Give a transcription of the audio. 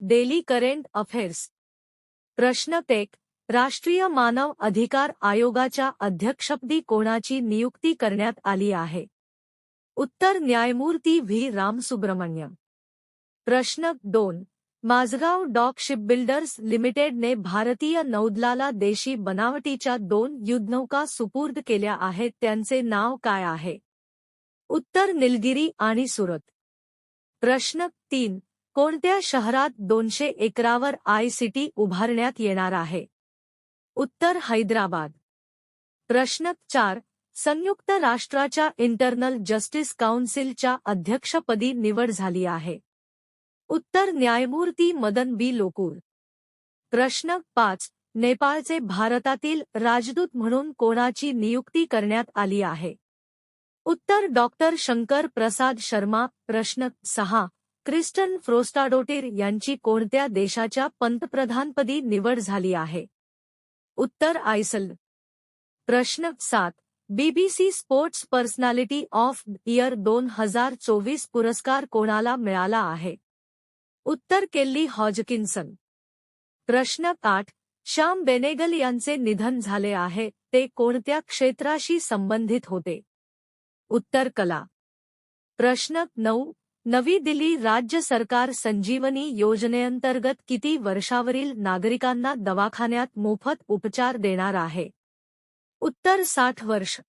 Daily current affairs. प्रश्न टेक, राष्ट्रीय मानव अधिकार आयोगाच्या अध्यक्षपदी कोणाची नियुक्ती करण्यात आली आहे? उत्तर न्यायमूर्ती व्ही. रामसुब्रमण्यम. प्रश्न दोन, माझगाव डॉक शिपबिल्डर्स लिमिटेडने भारतीय नौदलाला देशी बनावटीच्या दोन युद्धनौका सुपूर्द केल्या आहेत, त्यांचे नाव काय आहे? उत्तर निलगिरी आणि सुरत. प्रश्न तीन कोणत्या शहरात दोनशे एकरावर आय सिटी उभारण्यात येणार आहे? उत्तर हैदराबाद. प्रश्न चार. संयुक्त राष्ट्राच्या इंटरनल जस्टिस काउन्सिलच्या अध्यक्षपदी निवड झाली आहे. उत्तर न्यायमूर्ती मदन बी. लोकूर. प्रश्न पाच. नेपाळचे भारतातील राजदूत म्हणून कोणाची नियुक्ती करण्यात आली आहे? उत्तर डॉक्टर शंकर प्रसाद शर्मा. प्रश्न सहा. क्रिस्टन फ्रोस्टाडोटीर यांची कोणत्या देशाच्या पंतप्रधानपदी निवड झाली आहे? उत्तर आयसल. प्रश्न सात. BBC sports personality of year दोन हजार चोवीस पुरस्कार कोणाला मिळाला आहे? उत्तर केल्ली हॉजकिन्सन. प्रश्न आठ. श्याम बेनेगल यांचे निधन झाले आहे ते कोणत्या क्षेत्राशी संबंधित होते? उत्तर कला. प्रश्न नऊ. नवी दिल्ली राज्य सरकार संजीवनी योजनेअंतर्गत किती वर्षावरील नागरिकांना दवाखान्यात मोफत उपचार देणार आहे? उत्तर साठ वर्ष.